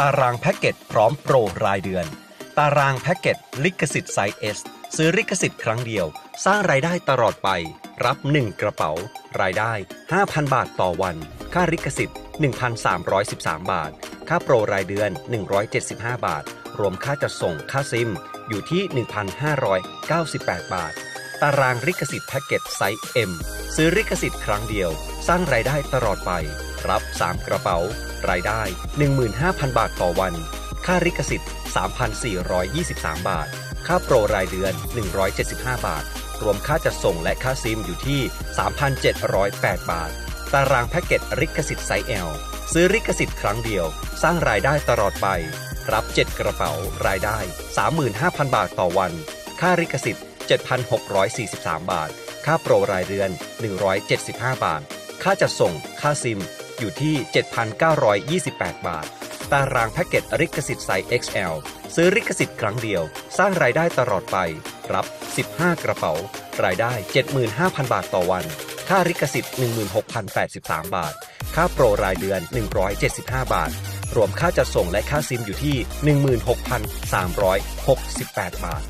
ตารางแพ็กเกจพร้อมโปรรายเดือน ตารางแพ็กเกจลิขสิทธิ์ไซส์ S ซื้อลิขสิทธิ์ครั้งเดียว สร้างรายได้ตลอดไป รับ 1 กระเป๋า รายได้ 5,000 บาทต่อวัน ค่าลิขสิทธิ์ 1,313 บาท ค่าโปรรายเดือน 175 บาท รวมค่าจัดส่งค่าซิม อยู่ที่ 1,598 บาท ตารางลิขสิทธิ์แพ็กเกจไซส์ M ซื้อลิขสิทธิ์ครั้งเดียว สร้างรายได้ตลอดไป รับ 3 กระเป๋า รายได้ 15,000 บาทต่อวัน ค่าลิขสิทธิ์ 3,423 บาท ค่าโปรรายเดือน 175 บาท รวมค่าจัดส่งและค่าซิมอยู่ที่ 3,708 บาท ตารางแพ็กเกจลิขสิทธิ์ไซส์ L ซื้อลิขสิทธิ์ครั้งเดียว สร้างรายได้ตลอดไป รับ 7 กระเป๋ารายได้ 35,000 บาทต่อวัน ค่าลิขสิทธิ์ 7,643 บาท ค่าโปรรายเดือน 175 บาท ค่าจัดส่ง ค่าซิม อยู่ที่ 7,928 บาท ตารางแพ็กเกจลิขสิทธิ์ไซส์ XL ซื้อลิขสิทธิ์ครั้งเดียว สร้างรายได้ตลอดไป รับ 15 กระเป๋า รายได้ 75,000 บาทต่อวัน ค่าลิขสิทธิ์ 16,083 บาท ค่าโปรรายเดือน 175 บาท รวมค่าจัดส่งและค่าซิมอยู่ที่ 16,368 บาท